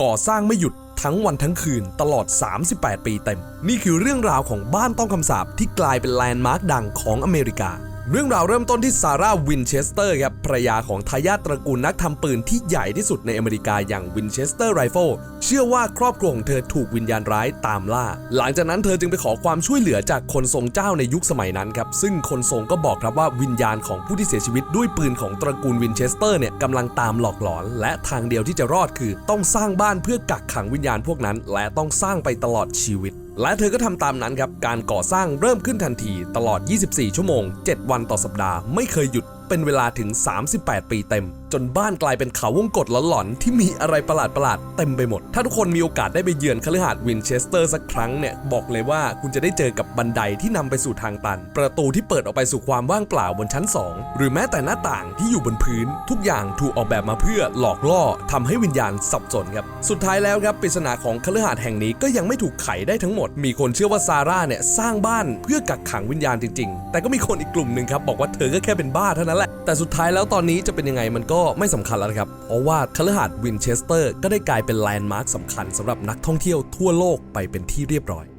ก่อสร้างไม่หยุดทั้งวันทั้งคืนตลอด 38 ปีเต็ม นี่คือเรื่องราวของบ้านต้องคำสาปที่กลายเป็นแลนด์มาร์คดังของอเมริกา เรื่องราวเริ่มต้นที่ซาร่าวินเชสเตอร์ครับภรยาของทายาทตระกูลนักทำปืนที่ใหญ่ที่สุดในอเมริกาอย่างวินเชสเตอร์ไรเฟิลเชื่อว่าครอบครัวของเธอถูกวิญญาณร้ายตามล่า หลังจากนั้นเธอจึงไปขอความช่วยเหลือจากคนทรงเจ้าในยุคสมัยนั้นครับ ซึ่งคนทรงก็บอกครับว่าวิญญาณของผู้ที่เสียชีวิตด้วยปืนของตระกูลวินเชสเตอร์เนี่ยกำลังตามหลอกหลอน และทางเดียวที่จะรอดคือ ต้องสร้างบ้านเพื่อกักขังวิญญาณพวกนั้น และต้องสร้างไปตลอดชีวิตและเธอก็ทำตามนั้นครับ การก่อสร้างเริ่มขึ้นทันทีตลอด 24 ชั่วโมง 7 วันต่อสัปดาห์ ไม่เคยหยุดเป็นเวลาถึง 38 ปีเต็ม จนบ้านกลายเป็นเขาวงกตหลอนๆที่มีอะไรประหลาดๆเต็มไปหมด ถ้าทุกคนมีโอกาสได้ไปเยือนคฤหาสน์วินเชสเตอร์สักครั้งเนี่ยบอกเลยว่าคุณจะได้เจอกับบันไดที่นำไปสู่ทางตัน ประตูที่เปิดออกไปสู่ความว่างเปล่าบนชั้น 2 หรือแม้แต่หน้าต่างที่อยู่บนพื้น ทุกอย่างถูกออกแบบมาเพื่อหลอกล่อทำให้วิญญาณสับสนครับสุดท้ายแล้วครับปริศนาของคฤหาสน์แห่งนี้ก็ยังไม่ถูกไขได้ทั้งหมด มีคนเชื่อว่าซาร่าเนี่ยสร้างบ้านเพื่อกักขังวิญญาณจริง ๆ แต่ก็มีคนอีกกลุ่มหนึ่งครับบอกว่าเธอก็แค่เป็นบ้าเท่านั้นแหละแต่สุดท้ายแล้วตอนนี้จะเป็นยังไงมันก็็ไม่สำคัญแล้วนะครับ เพราะว่าคฤหาสน์วินเชสเตอร์ก็ได้กลายเป็นแลนด์มาร์คสำคัญสำหรับนักท่องเที่ยวทั่วโลกไปเป็นที่เรียบร้อย